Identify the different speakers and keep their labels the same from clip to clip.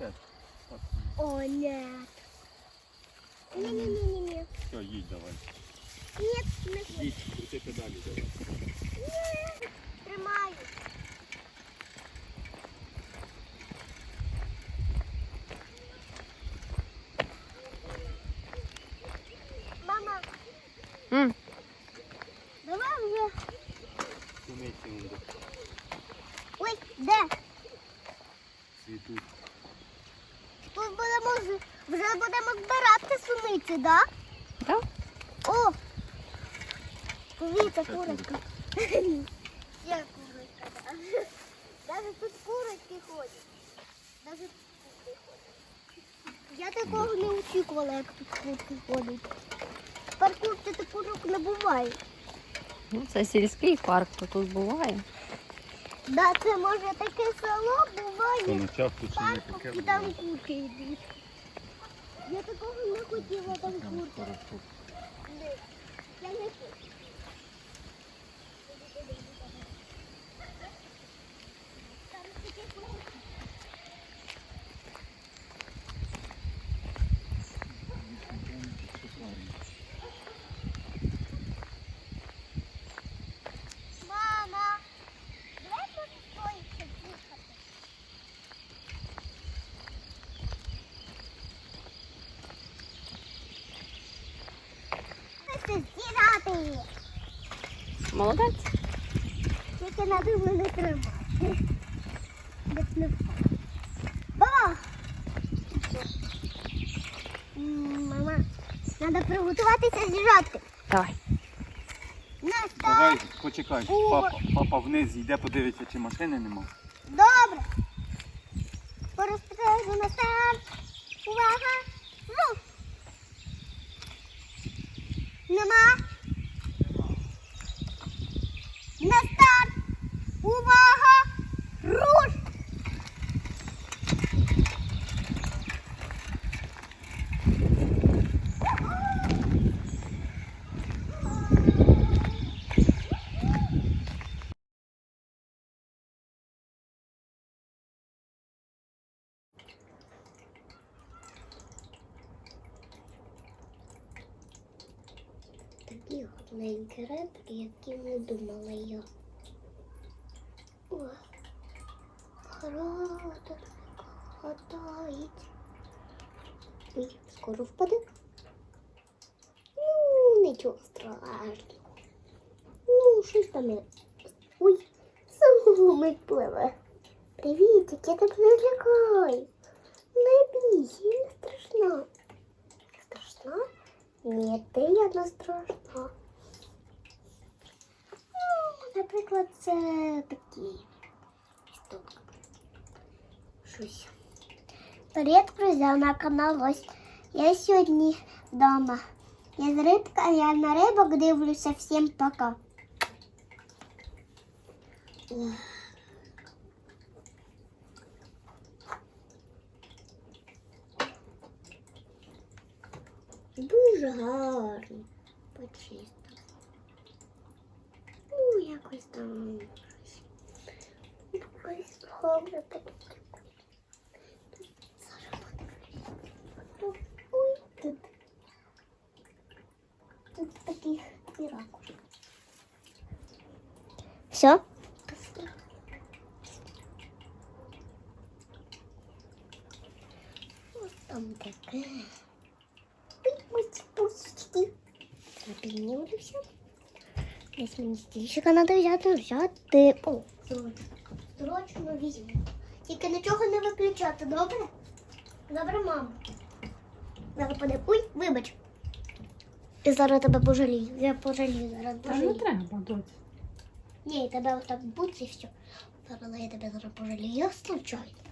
Speaker 1: Все. Так.
Speaker 2: О, нет. Не-не-не-не.
Speaker 1: Все, їдь давай.
Speaker 2: Нет, не
Speaker 1: Їдь, крути педалі давай.
Speaker 2: тримаю. Мама,
Speaker 3: М,
Speaker 2: давай вже.
Speaker 1: Суниці вон де
Speaker 2: Ой, де?
Speaker 1: цвітуть.
Speaker 2: З- вже будемо збирати суниці, да?
Speaker 3: Так?
Speaker 2: О! Дивіться, курочка. Є курочка, да. Даже тут курочки ходять. Тут курки ходять. Я такого не очікувала, як тут курки ходять. В парку тут курок не буває.
Speaker 3: Ну, це сільський парк, то тут буває.
Speaker 2: Да, це може таке село буває.
Speaker 1: таке.
Speaker 2: і там курки йдуть. Я такого не хотіла там курти. Я не хочу. Там таке. Мама, давай тут стоїть їхати. Це зірати її.
Speaker 3: Молодець.
Speaker 2: Тільки на думаю не треба. Баба! Мама, треба приготуватися з'їжджати.
Speaker 3: Давай.
Speaker 1: Давай, почекай.
Speaker 2: О.
Speaker 1: Папа, папа вниз йде, подивиться, чи машини нема.
Speaker 2: Добре. Порозпитаю на старт. Увага! Рух! Нема. На старт. Увага! Руш! Такі гарненькі рибки, які не думала я. О, хватають. Ой, скоро впаде. Ну, нічого страшного. Ну, щось там є. Ой, сумик пливе. Привіт, я тебе не лякаю. Не бійся, не страшна. Страшна? Ні, ти я не страшна. наприклад, це такі. Ось тут. Щось. Привіт, друзі, на канал ось. Я сьогодні вдома. Я з рибка, я на рибок дивлюся. Всім пока. Ох. Дуже гарно. Почистив. Ну, якось там. Якось добре подивитися. Зараз подивлюсь. Ой, тут. Тут таких дві ракушки. Все? Ось там таке. Ой, ось пусечки. Піднімемося. Десь мені стільчика треба взяти, взяти. О. Срочно візьму. Тільки нічого не виключати, добре? Добре, мама. Зараз подив. Ой, вибач. Я зараз тебе пожалію. Я пожалію зараз
Speaker 4: Та не треба, доць.
Speaker 2: Ні, тебе отак буц і все. Зараз я тебе зараз пожалію. Я случайно.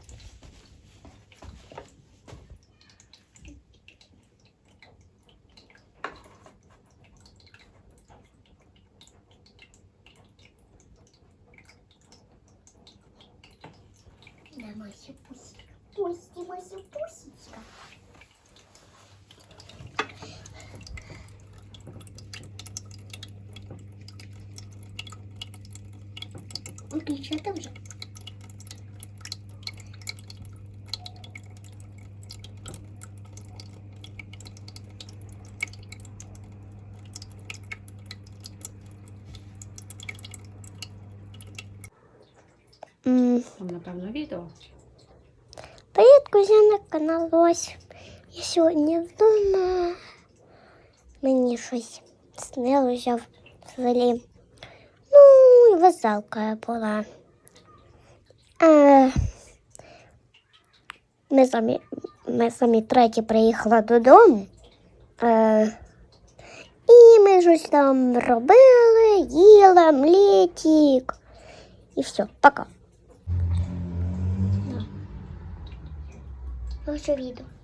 Speaker 2: Да, Мася Пусечка. Пусти, Мася Пусечка. Выключи это уже.
Speaker 3: Там, напевно, відео.
Speaker 2: Привіт, друзі, на канал Ось. Я сьогодні вдома. Мені щось снилося взагалі. Ну, і веселка була. Е, ми самі, ми самі треті приїхали додому. Е, і ми щось там робили, їли, млітік. І все, пока. Ваше відео.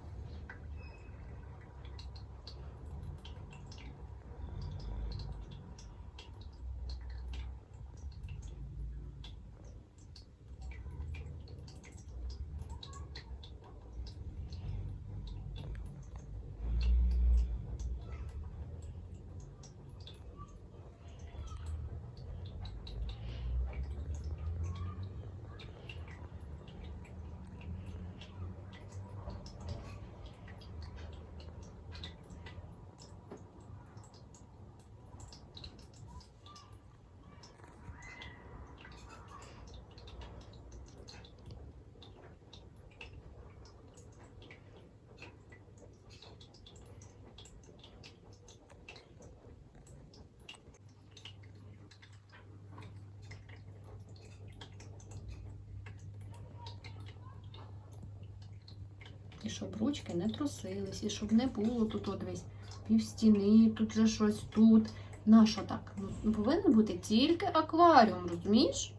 Speaker 3: І щоб ручки не трусились, і щоб не було тут от весь пів стіни, тут же щось тут. Нащо так? Ну, повинен бути тільки акваріум, розумієш?